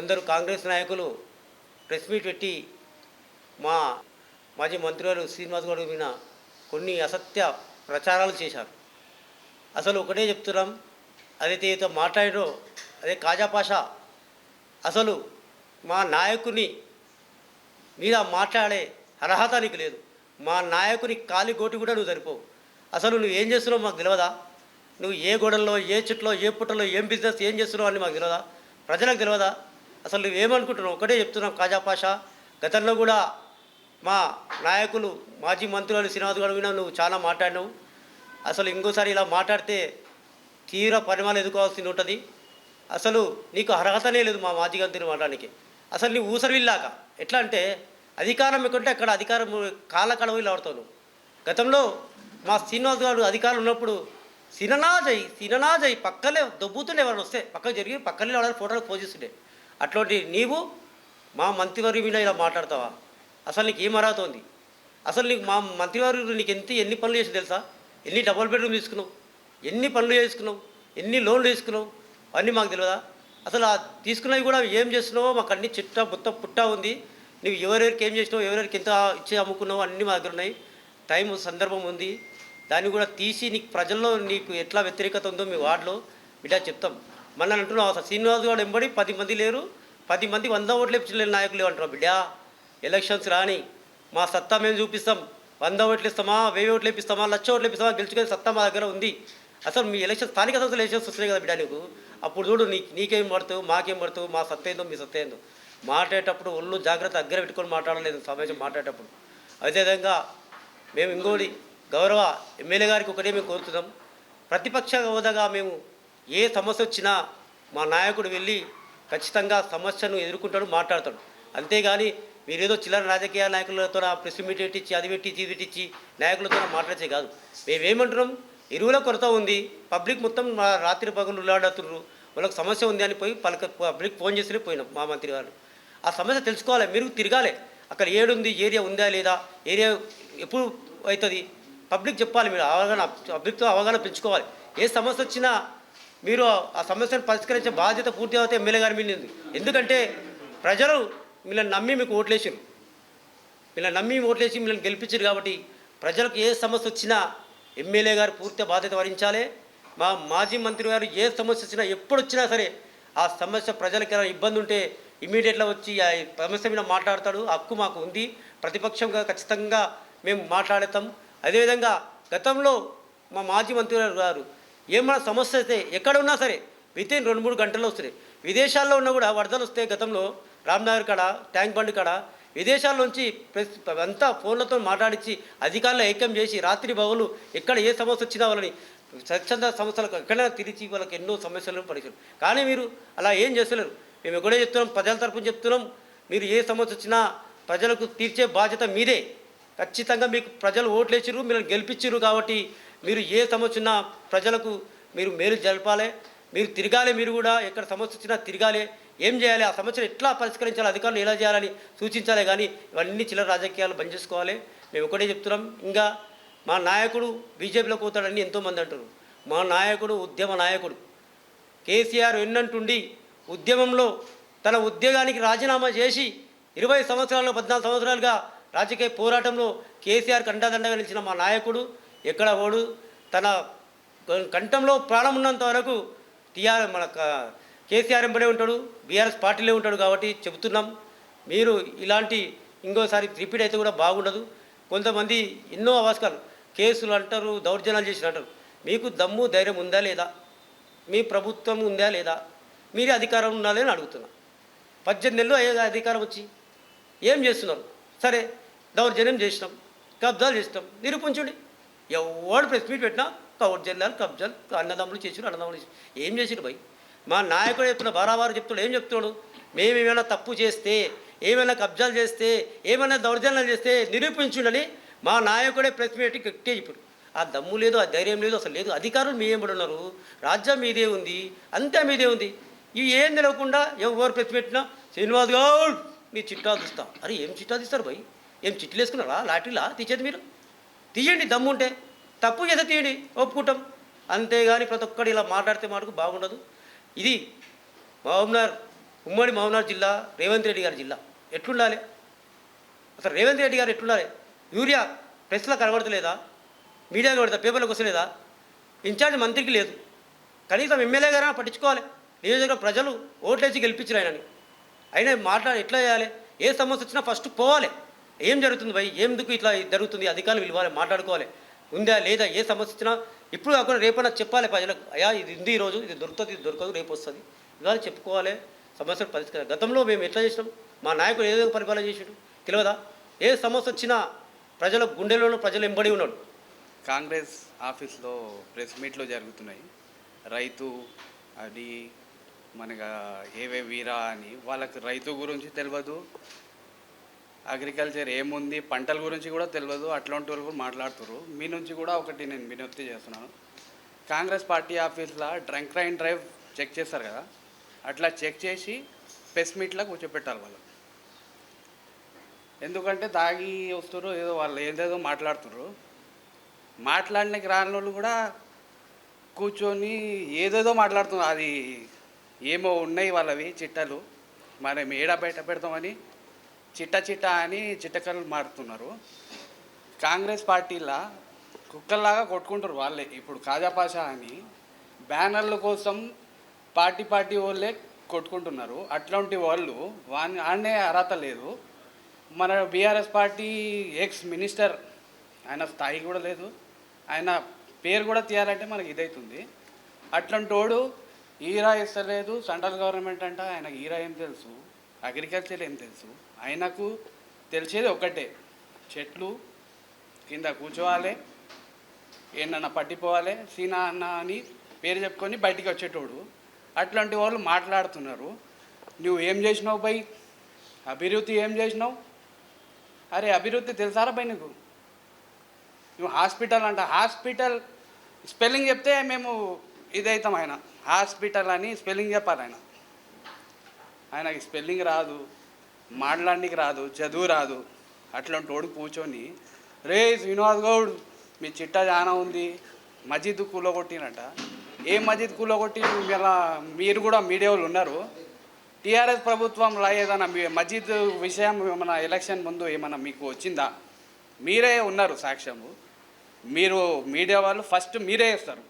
కొందరు కాంగ్రెస్ నాయకులు press meet పెట్టి మా మాజీ మంత్రివారు శ్రీనివాస్ గౌడ్ మీద కొన్ని అసత్య ప్రచారాలు చేశారు. అసలు ఒకటే చెప్తున్నాం అదైతే ఏదో మాట్లాడో అదే కాజాపాష అసలు మా నాయకుని మీద మాట్లాడే అర్హత నీకు లేదు. మా నాయకుని కాలి గోటి కూడా నువ్వు సరిపోవు. అసలు నువ్వు ఏం చేస్తున్నావు మాకు తెలియదా నువ్వు ఏ గోడల్లో ఏ చెట్లో ఏ పుట్టలో ఏం బిజినెస్ ఏం చేస్తున్నావు అని మాకు తెలియదా ప్రజలకు తెలియదా అసలు నువ్వు ఏమనుకుంటున్నావు? ఒకటే చెప్తున్నాం కాజాపాషా గతంలో కూడా మా నాయకులు మాజీ మంత్రులు శ్రీనివాస్ గారు విన నువ్వు చాలా మాట్లాడినావు. అసలు ఇంకోసారి ఇలా మాట్లాడితే తీవ్ర పరిమాణాలు ఎదుర్కోవాల్సి ఉంటుంది. అసలు నీకు అర్హతనే లేదు మా మాజీ మంత్రి మాట్లాడానికి అసలు నీ ఊసరిల్లాక ఎట్లా అంటే అధికారం ఎక్కడుంటే అక్కడ అధికారం కాళ్ళ కడవలు ఆడుతావు గతంలో మా శ్రీనివాస్ గారు అధికారం ఉన్నప్పుడు సిననాజయ్ సిననాజయ్ పక్కలే దొబ్బుతుండే ఎవరైనా వస్తే పక్కకు జరిగి పక్కనే వాళ్ళని ఫోటోలు పోజిస్తుండే అట్లాంటి నీవు మా మంత్రివర్గ మీద ఇలా మాట్లాడతావా? అసలు నీకు ఏం అర్హత ఉంది? అసలు నీకు మా మంత్రివర్గ నీకు ఎంత ఎన్ని పనులు చేసి తెలుసా? ఎన్ని డబుల్ బెడ్రూమ్ తీసుకున్నావు? ఎన్ని పనులు చేసుకున్నావు? ఎన్ని లోన్లు తీసుకున్నావు? అన్నీ మాకు తెలియదా అసలు ఆ తీసుకున్నవి కూడా ఏం చేస్తున్నావో మాకు అన్ని చిట్ట మొత్తం పుట్టా ఉంది. నువ్వు ఎవరెవరికి ఏం చేసినావు ఎవరెవరికి ఎంత ఇచ్చి అమ్ముకున్నావు అన్నీ మా దగ్గర ఉన్నాయి టైం సందర్భం ఉంది. దాన్ని కూడా తీసి నీకు ప్రజల్లో నీకు ఎట్లా వ్యతిరేకత ఉందో మీ వార్డులో బిడ్డ చెప్తాం. మన అంటున్నావు అసలు శ్రీనివాస్ గౌడ్ వెంబడి పది మంది లేరు పది మంది వంద ఓట్లు ఇప్పించలేని నాయకులు అంటున్నావు బిడ్డ. ఎలక్షన్స్ రాని మా సత్తా మేము చూపిస్తాం వంద ఓట్లు ఇస్తామా వెయ్యి ఓట్లు ఇప్పిస్తామా లక్ష ఓట్లు ఇప్పిస్తామా గెలుచుకునే సత్తా మా దగ్గర ఉంది. అసలు మీ ఎలక్షన్ స్థానిక సంస్థలు ఎలక్షన్స్ వస్తున్నాయి కదా బిడ్డా నీకు? అప్పుడు చూడు నీ నీకేం పడుతావు మాకేం పడుతావు మా సత్తా ఏందో మీ సత్తా ఏందో. మాట్లాడేటప్పుడు ఒళ్ళు జాగ్రత్త దగ్గర పెట్టుకొని మాట్లాడలేదు సమాజం మాట్లాడేటప్పుడు. అదేవిధంగా మేము ఇంకోటి గౌరవ ఎమ్మెల్యే గారికి ఒకటే మేము కోరుతున్నాం. ప్రతిపక్ష హోదాగా మేము ఏ సమస్య వచ్చినా మా నాయకుడు వెళ్ళి ఖచ్చితంగా సమస్యను ఎదుర్కొంటాడు మాట్లాడతాడు. అంతేగాని మీరేదో చిల్లర రాజకీయ నాయకులతో ప్రెస్ మీట్ పెట్టించి అది పెట్టి ఇది పెట్టించి నాయకులతో మాట్లాడే కాదు. మేమేమంటున్నాం? ఎరువుల కొరత ఉంది. పబ్లిక్ మొత్తం మా రాత్రి పగులు ఉల్లాడుతున్నారు. వాళ్ళకి సమస్య ఉంది అని పోయి పలక పబ్లిక్ ఫోన్ చేస్తేనే పోయినాం మా మంత్రి గారు. ఆ సమస్య తెలుసుకోవాలి. మీరు తిరగాలి. అక్కడ ఏడుంది ఏరియా ఉందా లేదా ఏరియా ఎప్పుడు అవుతుంది? పబ్లిక్ చెప్పాలి మీరు. అవగాహన పబ్లిక్తో అవగాహన పెంచుకోవాలి. ఏ సమస్య వచ్చినా మీరు ఆ సమస్యను పరిష్కరించే బాధ్యత పూర్తి అవుతే ఎమ్మెల్యే గారి మీద ఎందుకంటే ప్రజలు మిమ్మల్ని నమ్మి మీకు ఓట్లేసారు మిమ్మల్ని నమ్మి ఓట్లేసి మిమ్మల్ని గెలిపించారు కాబట్టి ప్రజలకు ఏ సమస్య వచ్చినా ఎమ్మెల్యే గారు పూర్తి బాధ్యత వహించాలి. మా మాజీ మంత్రి గారు ఏ సమస్య వచ్చినా ఎప్పుడు వచ్చినా సరే ఆ సమస్య ప్రజలకి ఏమైనా ఇబ్బంది ఉంటే ఇమీడియట్గా వచ్చి ఆ సమస్య మీద మాట్లాడతాడు. హక్కు మాకు ఉంది. ప్రతిపక్షంగా ఖచ్చితంగా మేము మాట్లాడతాం. అదేవిధంగా గతంలో మా మాజీ మంత్రి గారు ఏమైనా సమస్య అయితే ఎక్కడ ఉన్నా సరే వితిన్ రెండు మూడు గంటల్లో వస్తున్నాయి విదేశాల్లో ఉన్నా కూడా వరదలు వస్తే గతంలో రామ్నగర్ కాడ ట్యాంక్ బండ్ కాడ విదేశాల నుంచి అంతా ఫోన్లతో మాట్లాడించి అధికారులు ఐక్యం చేసి రాత్రి బహులు ఎక్కడ ఏ సమస్య వచ్చినా వాళ్ళని స్వచ్ఛంద సంస్థలకు ఎక్కడైనా తిరిచి వాళ్ళకి ఎన్నో సమస్యలను పరిచయం కానీ మీరు అలా ఏం చేస్తలేరు. మేము ఎక్కడే చెప్తున్నాం ప్రజల తరపున చెప్తున్నాం మీరు ఏ సమస్య వచ్చినా ప్రజలకు తీర్చే బాధ్యత మీదే. ఖచ్చితంగా మీకు ప్రజలు ఓట్లేసిర్రు మీరు గెలిపించారు కాబట్టి మీరు ఏ సమస్య ఉన్నా ప్రజలకు మీరు మేలు జరపాలి మీరు తిరగాలి మీరు కూడా ఎక్కడ సమస్య వచ్చినా తిరగాలి. ఏం చేయాలి? ఆ సమస్యను ఎట్లా పరిష్కరించాలి? అధికారులు ఎలా చేయాలని సూచించాలి కానీ ఇవన్నీ చిల్లర రాజకీయాలు బంద్ చేసుకోవాలి. మేము ఒకటే చెప్తున్నాం. ఇంకా మా నాయకుడు బీజేపీలోకి పోతాడని ఎంతోమంది అంటారు మా నాయకుడు ఉద్యమ నాయకుడు. కేసీఆర్ ఎన్నంటుండి ఉద్యమంలో తన ఉద్యోగానికి రాజీనామా చేసి ఇరవై సంవత్సరాలు పద్నాలుగు సంవత్సరాలుగా రాజకీయ పోరాటంలో కేసీఆర్ కండదండగా నిలిచిన మా నాయకుడు ఎక్కడ వాడు తన కంఠంలో ప్రాణం ఉన్నంత వరకు టీఆర్ మన కేసీఆర్ ఎంబడే ఉంటాడు బీఆర్ఎస్ పార్టీలో ఉంటాడు కాబట్టి చెబుతున్నాం. మీరు ఇలాంటి ఇంకోసారి రిపీట్ అయితే కూడా బాగుండదు. కొంతమంది ఎన్నో అవస్కాలు కేసులు అంటారు దౌర్జన్యాలు చేసిన అంటారు. మీకు దమ్ము ధైర్యం ఉందా లేదా? మీ ప్రభుత్వం ఉందా లేదా? మీరే అధికారం ఉండాలి అని అడుగుతున్నా. పద్దెనిమిది నెలలు అయ్యే అధికారం వచ్చి ఏం చేస్తున్నారు? సరే దౌర్జన్యం చేసినాం కబ్జాలు చేసినాం నిరూపించండి. ఎవడు ప్రెస్ మీట్ పెట్టినా దౌర్జన్యాలు కబ్జాలు అన్నదమ్ములు చేసిరు అన్నదమ్ములు చేసి ఏం చేసిరు భయ్ మా నాయకుడు చెప్తున్న బారావారు చెప్తున్నాడు ఏం చెప్తున్నాడు? మేము ఏమైనా తప్పు చేస్తే ఏమైనా కబ్జాలు చేస్తే ఏమైనా దౌర్జన్యాలు చేస్తే నిరూపించుండని మా నాయకుడే ప్రెస్ మీట్ గట్టే చెప్పాడు. ఆ దమ్ము లేదు ఆ ధైర్యం లేదు అసలు లేదు. అధికారులు మీ ఏం ఉన్నారు. రాజ్యం మీదే ఉంది అంతా మీదే ఉంది. ఇవి ఏం తెలియకుండా ఎవరు ప్రెస్ పెట్టినా శ్రీనివాస్ గౌడ్ మీ చిట్టా తీస్తా. అరే ఏం చిట్టా తీస్తారు భయ్ ఏం చిట్లు వేసుకున్నారా? లాటరీలా తీసేది మీరు? తీయండి దమ్ముంటే తప్పు చేస్తే తీయండి ఒప్పుకుంటాం. అంతేగాని ప్రతి ఒక్కడు ఇలా మాట్లాడితే మాటకు బాగుండదు. ఇది మహబూబ్నగర్ ఉమ్మడి మహబూబ్నగర్ జిల్లా రేవంత్ రెడ్డి గారి జిల్లా. ఎట్లుండాలి? అసలు రేవంత్ రెడ్డి గారు ఎట్లుండాలి? యూరియా ప్రెస్లో కనబడతలేదా? మీడియా కనబడతా పేపర్లకు వస్తలేదా? ఇన్ఛార్జ్ మంత్రికి లేదు. కనీసం ఎమ్మెల్యే గారైనా పట్టించుకోవాలి. నియోజకవర్గ ప్రజలు ఓట్లేసి గెలిపించారు ఆయనని అయినా మాట్లాడి ఎట్లా చేయాలి? ఏ సమస్య వచ్చినా ఫస్ట్ పోవాలి. ఏం జరుగుతుంది భయ్? ఎందుకు ఇట్లా జరుగుతుంది? అధికారులు పిలవాలి మాట్లాడుకోవాలి. ఉందా లేదా ఏ సమస్య వచ్చినా ఇప్పుడు కాకుండా రేపన్నా చెప్పాలి ప్రజలకు. అయ్యా ఇది ఉంది ఈరోజు ఇది దొరుకుతుంది ఇది దొరకదు రేపు వస్తుంది. ఇలా చెప్పుకోవాలి. సమస్యలు పరిష్కారం గతంలో మేము ఎట్లా చేసినాం? మా నాయకుడు ఏదో పరిపాలన చేసాడు. తెలియదా? ఏ సమస్య వచ్చినా ప్రజల గుండెలలో ప్రజలు ఎంబడి ఉన్నాడు కాంగ్రెస్ ఆఫీస్లో ప్రెస్ మీట్లు జరుగుతున్నాయి. రైతు అది మనగా ఏవే వీరా అని వాళ్ళకి రైతు గురించి తెలియదు అగ్రికల్చర్ ఏముంది? పంటల గురించి కూడా తెలియదు అట్లాంటి వాళ్ళు కూడా మాట్లాడుతున్నారు మీ నుంచి కూడా ఒకటి నేను వినతి చేస్తున్నాను. కాంగ్రెస్ పార్టీ ఆఫీస్లో డ్రంక్ రైన్ డ్రైవ్ చెక్ చేస్తారు కదా? అట్లా చెక్ చేసి ప్రెస్ మీట్లో కూర్చోపెట్టాలి వాళ్ళు. ఎందుకంటే తాగి వస్తారు ఏదో వాళ్ళు ఏదేదో మాట్లాడుతున్నారు మాట్లాడడానికి రాని వాళ్ళు కూడా కూర్చొని ఏదేదో మాట్లాడుతున్నారు. అది ఏమో ఉన్నాయి వాళ్ళవి చిట్టలు. మరి ఏడా బయట పెడతామని చిట్ట చిట్ట అని చిట్టకలు మారుతున్నారు. కాంగ్రెస్ పార్టీలా కుక్కల్లాగా కొట్టుకుంటారు వాళ్ళే. ఇప్పుడు కాజాపాషా అని బ్యానర్ల కోసం పార్టీ పార్టీ వాళ్ళే కొట్టుకుంటున్నారు. అట్లాంటి వాళ్ళు వాని ఆడనే అర్హత లేదు. మన బీఆర్ఎస్ పార్టీ ఎక్స్ మినిస్టర్ ఆయన స్థాయి కూడా లేదు. ఆయన పేరు కూడా తీయాలంటే మనకి ఇదైతుంది. అట్లాంటి వాడు ఈరా ఇస్తలేదు. సెంట్రల్ గవర్నమెంట్ అంట ఆయనకు ఈరా ఏం తెలుసు? అగ్రికల్చర్ ఏం తెలుసు? ఆయనకు తెలిసేది ఒక్కటే చెట్లు కింద కూర్చోవాలి ఏంటన్నా పట్టిపోవాలి సీనా అన్న అని పేరు చెప్పుకొని బయటికి వచ్చేటోడు. అట్లాంటి వాళ్ళు మాట్లాడుతున్నారు. నువ్వు ఏం చేసినావు బై? అభివృద్ధి ఏం చేసినావు? అరే అభివృద్ధి తెలుసారా బై నీకు? నువ్వు హాస్పిటల్ అంట హాస్పిటల్ స్పెల్లింగ్ చెప్తే మేము ఇదైతాం ఆయన. హాస్పిటల్ అని స్పెల్లింగ్ చెప్పాలి ఆయన. ఆయనకి స్పెల్లింగ్ రాదు మాట్లాడడానికి రాదు చదువు రాదు. అట్లాంటి వాడు కూర్చొని రే శ్రీనివాస్ గౌడ్ మీ చిట్ట చాలా ఉంది. మజీద్ కూలగొట్టినట ఏ మజీద్ కూలగొట్టి ఇలా మీరు కూడా మీడియా వాళ్ళు ఉన్నారు. టీఆర్ఎస్ ప్రభుత్వంలో ఏదైనా మీ మజీద్ విషయం ఏమైనా ఎలక్షన్ ముందు ఏమైనా మీకు వచ్చిందా? మీరే ఉన్నారు సాక్ష్యము. మీరు మీడియా వాళ్ళు ఫస్ట్ మీరే ఇస్తారు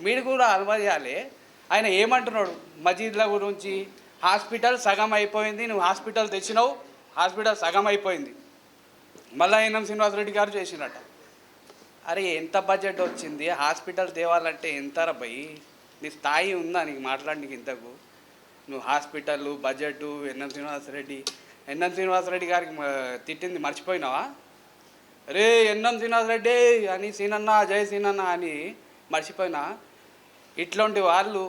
మీరు కూడా అలవాటు చేయాలి. ఆయన ఏమంటున్నాడు? మజీద్ల గురించి హాస్పిటల్ సగం అయిపోయింది నువ్వు హాస్పిటల్ తెచ్చినావు హాస్పిటల్ సగం అయిపోయింది. మళ్ళా అయినం శ్రీనివాసరెడ్డి గారు చేసినట్ట అరే ఎంత బడ్జెట్ వచ్చింది? హాస్పిటల్ తేవాలంటే ఎంత రబ్బాయి నీ స్థాయి ఉందా? నీకు మాట్లాడడానికి ఇంతకు. నువ్వు hospital budget NM Srinivasa Reddy. NM Srinivasa Reddy గారికి తిట్టింది మర్చిపోయినావా? రే ఎన్ఎం శ్రీనివాసరెడ్డి అని సీనన్న జయ సీనన్న అని మర్చిపోయినా? ఇట్లాంటి వాళ్ళు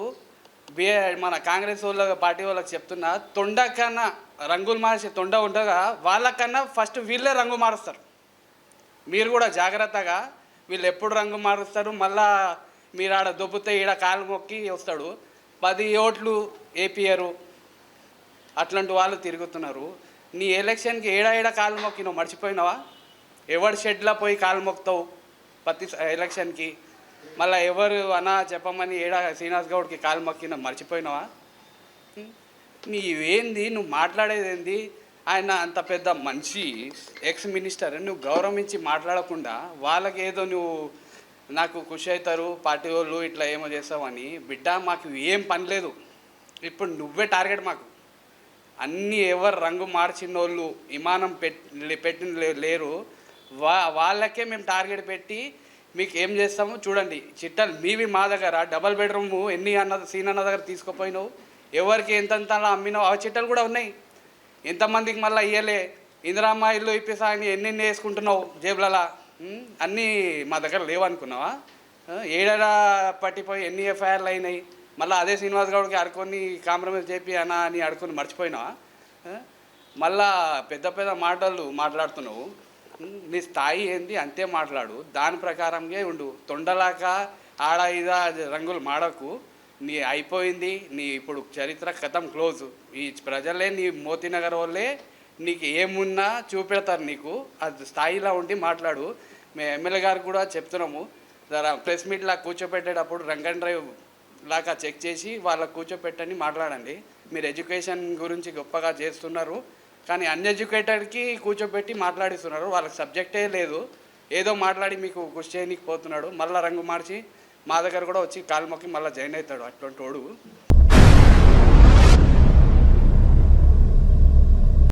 బిఏ మన కాంగ్రెస్ వాళ్ళ పార్టీ వాళ్ళకి చెప్తున్నా తొండ కన్నా రంగులు మార్చే తొండ ఉండగా వాళ్ళకన్నా ఫస్ట్ వీళ్ళే రంగు మారుస్తారు. మీరు కూడా జాగ్రత్తగా వీళ్ళు ఎప్పుడు రంగు మారుస్తారు? మళ్ళా మీరు ఆడ దొబ్బితే ఈడ కాలు మొక్కి వస్తాడు. పది ఓట్లు ఏపీయరు అట్లాంటి వాళ్ళు తిరుగుతున్నారు. నీ ఎలక్షన్కి ఏడా ఏడా కాలు మొక్కి నువ్వు మర్చిపోయినావా? ఎవరి షెడ్లో పోయి కాలు మొక్తావు ప్రతి ఎలక్షన్కి. మళ్ళీ ఎవరు అన్నా చెప్పమని ఏడా శ్రీనివాస్ గౌడ్కి కాలు మొక్కిన మర్చిపోయినావా? నీవేంది? నువ్వు మాట్లాడేది ఏంది? ఆయన అంత పెద్ద మనిషి ఎక్స్ మినిస్టర్ నువ్వు గౌరవించి మాట్లాడకుండా వాళ్ళకి ఏదో నువ్వు నాకు ఖుషి అవుతారు పార్టీ వాళ్ళు ఇట్లా ఏమో చేస్తావని బిడ్డ మాకు ఏం పని లేదు. ఇప్పుడు నువ్వే టార్గెట్ మాకు. అన్నీ ఎవరు రంగు మార్చిన వాళ్ళు విమానం పెట్ పెట్టిన లేరు. వా వాళ్ళకే మేము టార్గెట్ పెట్టి మీకు ఏం చేస్తామో? చూడండి చిట్టలు మీవి మా దగ్గర డబల్ బెడ్రూమ్ ఎన్ని అన్న సీన్ అన్న దగ్గర తీసుకుపోయినావు? ఎవరికి ఎంతెంత అమ్మినావు? ఆ చిట్టలు కూడా ఉన్నాయి. ఎంతమందికి మళ్ళీ ఇయ్యలే? ఇందిరామ్మ ఇల్లు ఇప్పిస్తా అని ఎన్ని వేసుకుంటున్నావు జేబులలా? అన్నీ మా దగ్గర లేవనుకున్నావా? ఆ, పట్టిపోయి ఎన్ని ఎఫ్ఐఆర్లు అయినాయి? మళ్ళీ అదే శ్రీనివాస్ గౌడ్కి అడుకొని కాంప్రమైజ్ చేపి అన్న అని అడుకొని మర్చిపోయినావా? మళ్ళా పెద్ద పెద్ద మాటలు మాట్లాడుతున్నావు. నీ స్థాయి ఏంది? అంతే మాట్లాడు. దాని ప్రకారంగా ఉండు. తొండలాక ఆడ ఇదా రంగులు మాడకు. నీ అయిపోయింది. నీ ఇప్పుడు చరిత్ర కథం క్లోజ్. ఈ ప్రజలే నీ మోతీనగర్ వాళ్ళే. నీకు ఏమున్నా చూపెడతారు నీకు. అది స్థాయిలో ఉండి మాట్లాడు. మేము ఎమ్మెల్యే గారు కూడా చెప్తున్నాము. జరా ప్రెస్ మీట్లా కూర్చోపెట్టేటప్పుడు రంగన్ డ్రైవ్ లాగా చెక్ చేసి వాళ్ళకు కూర్చోపెట్టని మాట్లాడండి. మీరు ఎడ్యుకేషన్ గురించి గొప్పగా చేస్తున్నారు. కానీ అన్ఎడ్యుకేటెడ్కి కూర్చోబెట్టి మాట్లాడిస్తున్నారు. వాళ్ళకి సబ్జెక్టే లేదు. ఏదో మాట్లాడి మీకు కృషి చేయనీకి పోతున్నాడు. మళ్ళీ రంగు మార్చి మా దగ్గర కూడా వచ్చి కాలు మొక్కి మళ్ళీ జాయిన్ అవుతాడు అటువంటి వాడు.